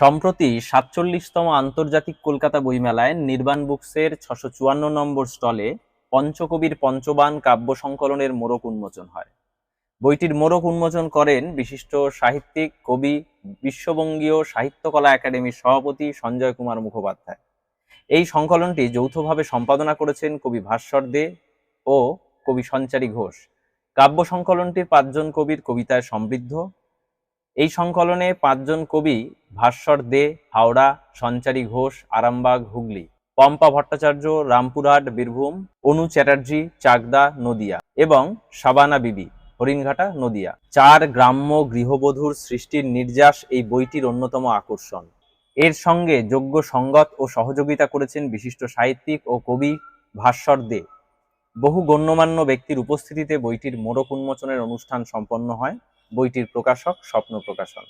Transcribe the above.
সম্প্রতি সাতচল্লিশতম আন্তর্জাতিক কলকাতা বইমেলায় নির্বাণ বুকসের ছশো চুয়ান্ন নম্বর স্টলে পঞ্চকবির পঞ্চবান কাব্য সংকলনের মোড়ক উন্মোচন হয়। বইটির মোড়ক উন্মোচন করেন বিশিষ্ট সাহিত্যিক, কবি, বিশ্ববঙ্গীয় সাহিত্যকলা একাডেমির সভাপতি সঞ্জয় কুমার মুখোপাধ্যায়। এই সংকলনটি যৌথভাবে সম্পাদনা করেছেন কবি ভাস্বর দে ও কবি সঞ্চারী ঘোষ। কাব্য সংকলনটি পাঁচজন কবির কবিতায় সমৃদ্ধ। এই সংকলনে পাঁচজন কবি ভাস্বর দে, হাওড়া, সঞ্চারী ঘোষ, আরামবাগ, হুগলি। পম্পা ভট্টাচার্য, রামপুরহাট, বীরভূম, অনু চ্যাটার্জি, চাকদা, নদিয়া এবং সাবানা বিবি, হরিণঘাটা, নদিয়া। চার গ্রাম্য গৃহবধূর সৃষ্টির নির্যাস এই বইটির অন্যতম আকর্ষণ। এর সঙ্গে যোগ্য সঙ্গত ও সহযোগিতা করেছেন বিশিষ্ট সাহিত্যিক ও কবি ভাস্বর দে। বহু গণ্যমান্য ব্যক্তির উপস্থিতিতে বইটির মোড়ক উন্মোচনের অনুষ্ঠান সম্পন্ন হয়। বইটির প্রকাশক স্বপ্ন প্রকাশন।